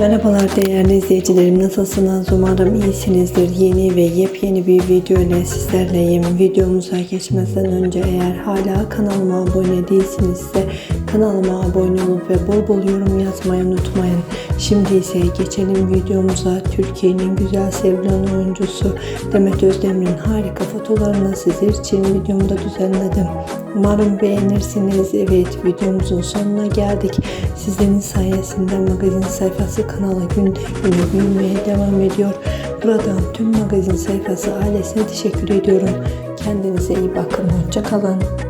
Merhabalar değerli izleyicilerim. Nasılsınız? Umarım iyisinizdir. Yeni ve yepyeni bir video ile sizlerleyim. Videomuza geçmeden önce eğer hala kanalıma abone değilsinizse kanalıma abone olup ve bol bol yorum yazmayı unutmayın şimdi ise geçelim videomuza Türkiye'nin güzel sevilen oyuncusu Demet Özdemir'in harika fotolarını sizler için videomda düzenledim umarım beğenirsiniz evet videomuzun sonuna geldik sizlerin sayesinde magazin sayfası kanalı günde güne büyümeye devam ediyor. Buradan tüm magazin sayfası ailesine teşekkür ediyorum. Kendinize iyi bakın. Hoşçakalın.